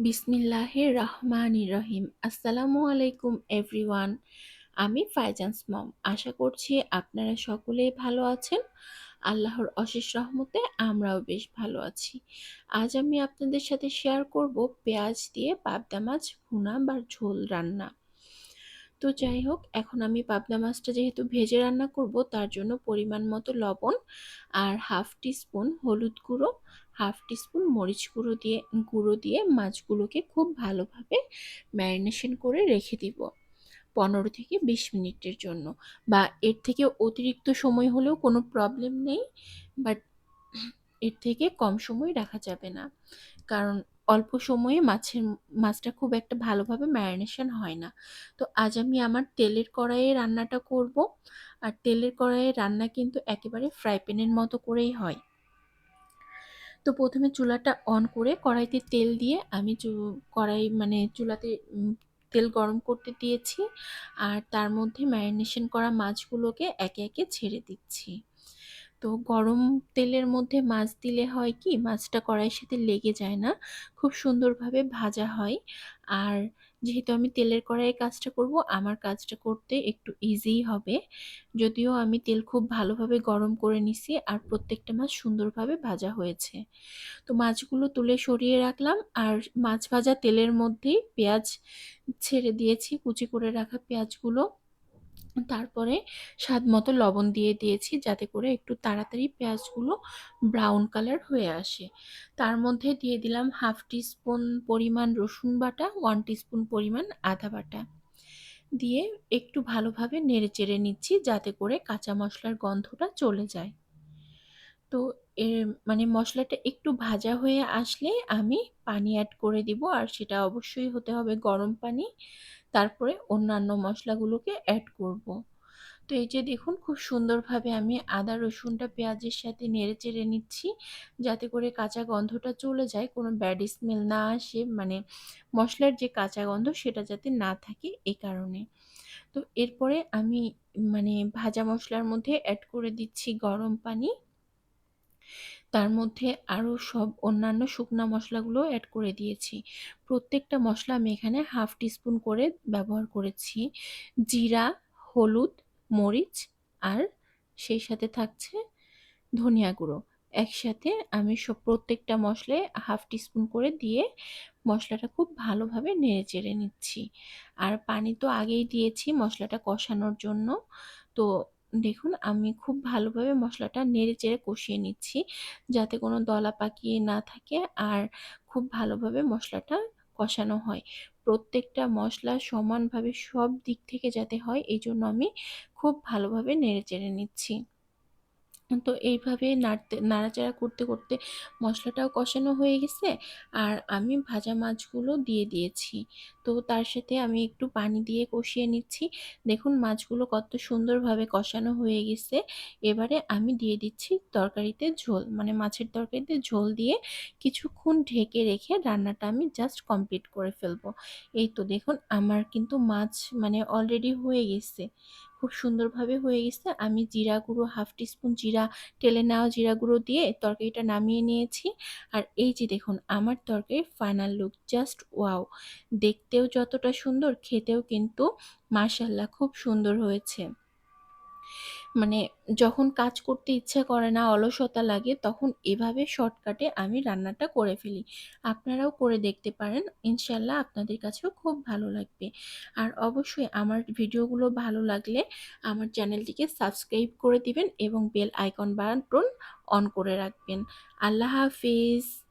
বিসমিল্লাহির রহমানির রহিম। আসসালামু আলাইকুম, এভরিওয়ান। আমি ফাইজান্স মম আশা করছি আপনারা সকলেই ভালো আছেন। আল্লাহর অশেষ রহমতে আমরাও বেশ ভালো আছি। আজ আমি আপনাদের সাথে শেয়ার করব পেঁয়াজ দিয়ে পাবদা মাছ ভুনা বা ঝোল রান্না। তো যাই হোক, এখন আমি পাবদা মাছটা যেহেতু ভেজে রান্না করব, তার জন্য পরিমাণ মতো লবণ আর হাফ টিস্পুন হলুদ গুঁড়ো, হাফ টিস্পুন মরিচ গুঁড়ো দিয়ে গুঁড়ো দিয়ে মাছগুলোকে খুব ভালোভাবে ম্যারিনেশন করে রেখে দিব পনেরো থেকে বিশ মিনিটের জন্য। বা এর থেকে অতিরিক্ত সময় হলেও কোনো প্রবলেম নেই বাট এর থেকে কম সময় রাখা যাবে না। কারণ অল্প সময়ে মাছের মাছটা খুব একটা ভালোভাবে ম্যারিনেশন হয় না। তো আজ আমি আমার তেলের কড়াইয়ে রান্নাটা করব। আর তেলের কড়াইয়ে রান্না কিন্তু একেবারে ফ্রাই প্যানের মতো করেই হয়। তো প্রথমে চুলাটা অন করে কড়াইতে তেল দিয়ে আমি কড়াই মানে চুলাতে তেল গরম করতে দিয়েছি। আর তার মধ্যে ম্যারিনেশন করা মাছগুলোকে একে একে ছেড়ে দিচ্ছি। তো গরম তেলের মধ্যে মাছ দিলে হয় কি, মাছটা কড়াইয়ের সাথে লেগে যায় না, খুব সুন্দরভাবে ভাজা হয়। আর যেহেতু আমি তেলের কড়াইয়ে কাজটা করব, আমার কাজটা করতে একটু ইজিই হবে। যদিও আমি তেল খুব ভালোভাবে গরম করে নিছি আর প্রত্যেকটা মাছ সুন্দরভাবে ভাজা হয়েছে। তো মাছগুলো তুলে সরিয়ে রাখলাম আর মাছ ভাজা তেলের মধ্যেই পেঁয়াজ ছেড়ে দিয়েছি, কুচি করে রাখা পেঁয়াজগুলো। তারপরে স্বাদ মতো লবণ দিয়ে দিয়েছি যাতে করে একটু তাড়াতাড়ি পেঁয়াজগুলো ব্রাউন কালার হয়ে আসে। তার মধ্যে দিয়ে দিলাম হাফ টিস্পুন পরিমাণ রসুন বাটা ওয়ান টিস্পুন পরিমাণ আদা বাটা। দিয়ে একটু ভালোভাবে নেড়ে চেড়ে নিচ্ছি যাতে করে কাঁচা মশলার গন্ধটা চলে যায়। তো এর মানে মশলাটা একটু ভাজা হয়ে আসলে আমি পানি অ্যাড করে দিব আর সেটা অবশ্যই হতে হবে গরম পানি। তারপরে অন্যান্য মশলাগুলোকে অ্যাড করব। তো এই যে দেখুন, খুব সুন্দরভাবে আমি আদা, রসুনটা পেঁয়াজের সাথে নেড়ে চেড়ে নিচ্ছি, যাতে করে কাঁচা গন্ধটা চলে যায়, কোনো ব্যাড স্মেল না আসে মানে মশলার যে কাঁচা গন্ধ সেটা যাতে না থাকে এই কারণে তো এরপরে আমি মানে ভাজা মশলার মধ্যে অ্যাড করে দিচ্ছি গরম পানি তার মধ্যে আরও সব অন্যান্য শুকনা মশলাগুলো অ্যাড করে দিয়েছি। প্রত্যেকটা মশলা আমি এখানে হাফ টিস্পুন করে ব্যবহার করেছি। জিরা, হলুদ, মরিচ আর সেই সাথে থাকছে ধনিয়া গুঁড়ো। একসাথে আমি সব প্রত্যেকটা মশলায় হাফ টিস্পুন করে দিয়ে মশলাটা খুব ভালোভাবে নেড়ে চেড়ে নিচ্ছি। আর পানি তো আগেই দিয়েছি মশলাটা কষানোর জন্য। তো দেখুন, আমি খুব ভালোভাবে মশলাটা নেড়ে চেড়ে কষিয়ে নিচ্ছি যাতে কোনো দলা পাকিয়ে না থাকে আর খুব ভালোভাবে মশলাটা কষানো হয়। প্রত্যেকটা মশলা সমানভাবে সব দিক থেকে যাতে হয় এই জন্য আমি খুব ভালোভাবে নেড়ে চেড়ে নিচ্ছি। তো এইভাবে নাড়তে, নাড়াচাড়া করতে করতে মশলাটাও কষানো হয়ে গেছে। আর আমি ভাজা মাছগুলো দিয়ে দিয়েছি। তো তার সাথে আমি একটু পানি দিয়ে কষিয়ে নিচ্ছি। দেখুন মাছগুলো কত সুন্দরভাবে কষানো হয়ে গেছে। এবারে আমি দিয়ে দিচ্ছি তরকারিতে ঝোল মানে মাছের তরকারিতে ঝোল দিয়ে কিছুক্ষণ ঢেকে রেখে রান্নাটা আমি জাস্ট কমপ্লিট করে ফেলব। এই তো দেখুন আমার কিন্তু মাছ মানে অলরেডি হয়ে গেছে। খুব সুন্দরভাবে হয়ে গেছে। আমি জিরা গুঁড়ো হাফ টিস্পুন জিরা টেলে নেওয়া জিরা গুঁড়ো দিয়ে তরকারিটা নামিয়ে নিয়েছি। আর এই যে দেখুন, আমার তরকারির ফাইনাল লুক জাস্ট ওয়াও দেখতেও যতটা সুন্দর, খেতেও কিন্তু মার্শাল্লাহ খুব সুন্দর হয়েছে। মানে যখন কাজ করতে ইচ্ছা করে না, অলসতা লাগে, তখন এভাবে শর্টকাটে আমি রান্নাটা করে ফেলি। আপনারাও করে দেখতে পারেন। ইনশাল্লাহ আপনাদের কাছেও খুব ভালো লাগবে। আর অবশ্যই আমার ভিডিওগুলো ভালো লাগলে আমার চ্যানেলটিকে সাবস্ক্রাইব করে দিবেন এবং বেল আইকন বাটন অন করে রাখবেন। আল্লাহ হাফিজ।